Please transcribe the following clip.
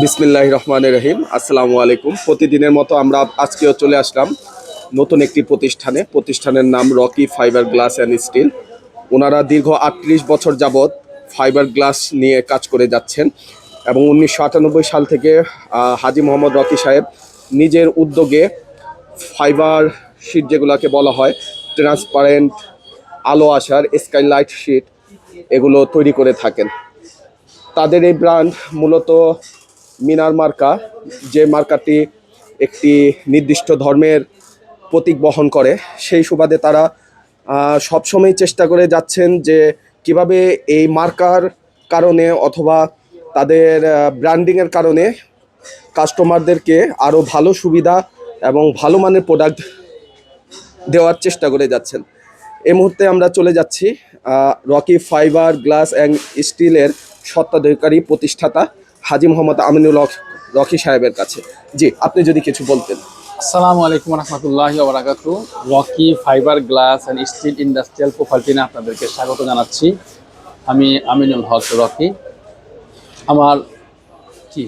বিসমিল্লাহ রহমান রহিম। আসসালামু আলাইকুম। প্রতিদিনের মতো আমরা আজকেও চলে আসলাম নতুন একটি প্রতিষ্ঠানে। প্রতিষ্ঠানের নাম Rocky fibre glass and steel. ওনারা দীর্ঘ আটত্রিশ বছর যাবৎ ফাইবার গ্লাস নিয়ে কাজ করে যাচ্ছেন এবং উনিশশো আটানব্বই সাল থেকে হাজি মোহাম্মদ রকি সাহেব নিজের উদ্যোগে ফাইবার শিট যেগুলোকে বলা হয়, ট্রান্সপারেন্ট আলো আসার, স্কাইলাইট শিট এগুলো তৈরি করে থাকেন। তাদের এই ব্র্যান্ড মূলত মিনার মার্কা, যে মার্কাটি একটি নির্দিষ্ট ধর্মের প্রতীক বহন করে, সেই সুবাদে তারা সবসময় চেষ্টা করে যাচ্ছেন যে কীভাবে এই মার্কার কারণে অথবা তাদের ব্র্যান্ডিংয়ের কারণে কাস্টমারদেরকে আরও ভালো সুবিধা এবং ভালো মানের প্রোডাক্ট দেওয়ার চেষ্টা করে যাচ্ছেন। এই মুহূর্তে আমরা চলে যাচ্ছি রকি ফাইবার, গ্লাস অ্যান্ড স্টিলের সত্ত্বাধিকারী প্রতিষ্ঠাতা হাজি মোহাম্মদ আমিনুল হক রকি সাহেবের কাছে। জি আপনি যদি কিছু বলতেন। আসসালামু আলাইকুম রহমতুল্লাহ বারাকাতু। Rocky fibre glass and steel industrial প্রোফাইলটিনে আপনাদেরকে স্বাগত জানাচ্ছি। আমি আমিনুল হক রকি। আমার কি?